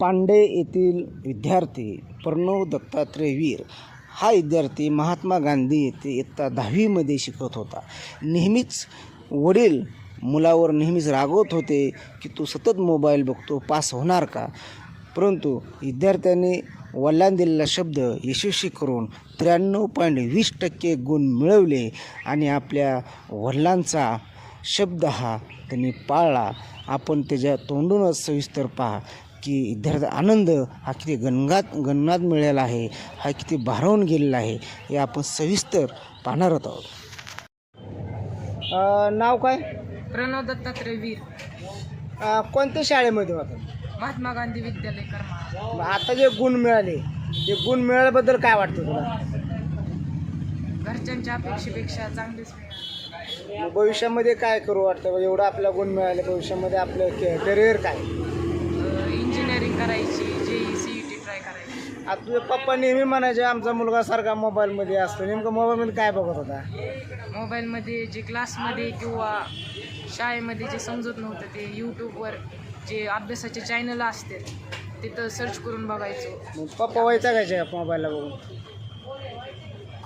पांडे येथील विद्यार्थी प्रणव दत्तात्रय वीर हा विद्यार्थी महात्मा गांधी येथे इयत्ता दहावीमध्ये शिकत होता. नेहमीच वडील मुलावर नेहमीच रागवत होते की तू सतत मोबाईल बघतो पास होणार का? परंतु विद्यार्थ्याने वडिलांनी दिलेला शब्द यशस्वी करून त्र्याण्णव पॉईंट वीस टक्के गुण मिळवले आणि आपल्या वडिलांचा शब्द हा त्यांनी पाळला. आपण त्याच्या तोंडूनच सविस्तर पहा. की विद्यार्थी आनंद हा किती गणगात गणनात मिळालेला आहे हा किती भारावून गेलेला आहे हे आपण सविस्तर पाहणार आहोत. नाव काय? प्रणव दत्तात्रय वीर. कोणत्या शाळेमध्ये होता? महात्मा गांधी विद्यालय करमाळा. आता जे गुण मिळाले ते गुण मिळाल्याबद्दल काय वाटतं तुला? घरच्यांच्या अपेक्षेपेक्षा चांगलेच मिळाले. भविष्यामध्ये काय करू वाटतं? एवढं आपला गुण मिळाले भविष्यामध्ये आपलं करिअर काय अं, इंजिनिअरिंग करायची JEE C E T try करायची आता तुझे पप्पा नेहमी म्हणायचे आमचा मुलगा सारखा मोबाईलमध्ये असतो. नेमकं मोबाईलमध्ये काय बघत होता? मोबाईलमध्ये जे क्लासमध्ये किंवा शाळेमध्ये जे समजत नव्हतं ते यूट्यूबवर जे अभ्यासाचे चॅनल असतात तिथं सर्च करून बघायचो. मग पप्पा वैतागायचे का मोबाईलला बघून?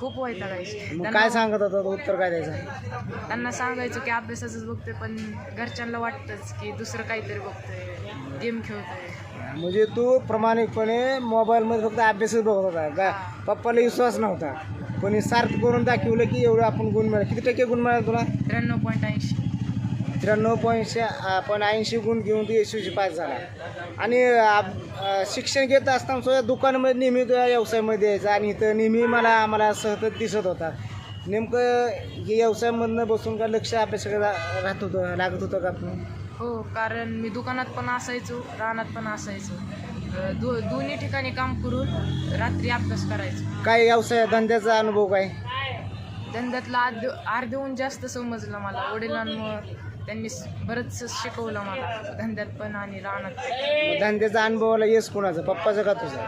खूप वैतागायचे मग त्यांना- काय सांगत होता तो? उत्तर काय द्यायचं? त्यांना सांगायचो की अभ्यासाचंच बघतोय पण घरच्यांना वाटतंच की दुसरं काहीतरी बघतोय गेम खेळतोय. म्हणजे तू प्रामाणिकपणे मोबाईलमध्ये फक्त अभ्यासच बघत होता का? पप्पाला विश्वास नव्हता. पण हे सार्थ करून दाखवलं की एवढं आपण गुण मिळाले. किती टक्के गुण मिळाले तुला? त्र्याण्णव पॉईंट ऐंशी. त्र्याण्णव पॉईंटशे आपण ऐंशी गुण घेऊन तू यशस्वी पास झाला. आणि शिक्षण घेत असताना सुद्धा दुकानामध्ये नेहमी व्यवसायामध्ये यायचा आणि इथं नेहमी मला आम्हाला सतत दिसत होता. नेमकं हे व्यवसायामधनं बसून का लक्ष अभ्यासाकडे रा- राहत होतं लागत होतं का आपण हो कारण मी दुकानात पण असायचो रानात पण असायचो. दो दोन्ही ठिकाणी काम करून रात्री अभ्यास करायचो. काय व्यवसाय धंद्याचा अनुभव काय? धंद्यातला आर्ध अर्धहून जास्त समजलं मला. वडिलांमुळं त्यांनी बरंच शिकवलं मला. धंद्यात पण आणि. मग धंद्याचा अनुभवाला येस कोणाचा? पप्पाचा का तुझा?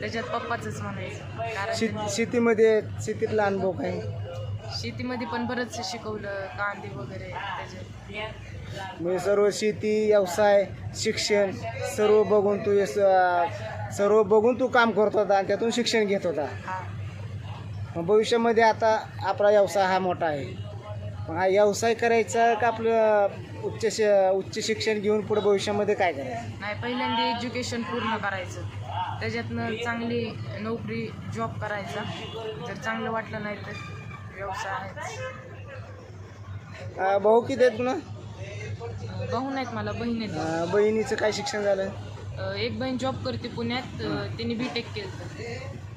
त्याच्यात पप्पाचंच म्हणायचं. शेत शेतीमध्ये शेतीतला अनुभव काय? शेतीमध्ये पण बरंच शिकवलं कांदे वगैरे त्याच्यात. म्हणजे सर्व शेती व्यवसाय शिक्षण सर्व बघून तू हे स- सर्व बघून तू काम करत होता आणि त्यातून शिक्षण घेत होता. हा. मग भविष्यामध्ये आता आपला व्यवसाय हा मोठा आहे. मग हा व्यवसाय करायचा का आपलं उच्च शि उच्च शिक्षण घेऊन पुढे भविष्यामध्ये काय करायचं? नाही पहिल्यांदा एज्युकेशन पूर्ण करायचं. त्याच्यातनं चांगली नोकरी जॉब करायचा. जर चांगलं वाटलं नाही तर व्यवसाय आहेच. अं, भाऊ किती आहेत पुन्हा? भाऊ नाहीत मला बहीण आहेत. अं, बहिणीचं काय शिक्षण झालं? अं, एक बहीण जॉब करते पुण्यात. अं, तिने बी टेक केलं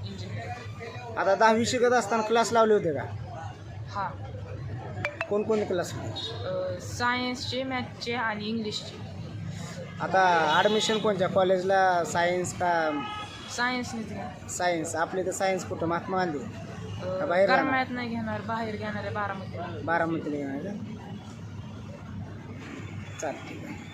इंजिनियर आता दहावी शिकत असताना क्लास लावले होते का? हा. कोणकोणते क्लास सायन्सचे मॅथचे आणि इंग्लिशचे आता ॲडमिशन कोणत्या? कॉलेजला सायन्स का सायन्सने दिलं सायन्स आपले तर सायन्स कुठं? महात्मा गांधी. बाहेर? करमाळ्यात नाही घेणार बाहेर घेणार आहे बारामती बारामतीला घेणार का? ठीक आहे.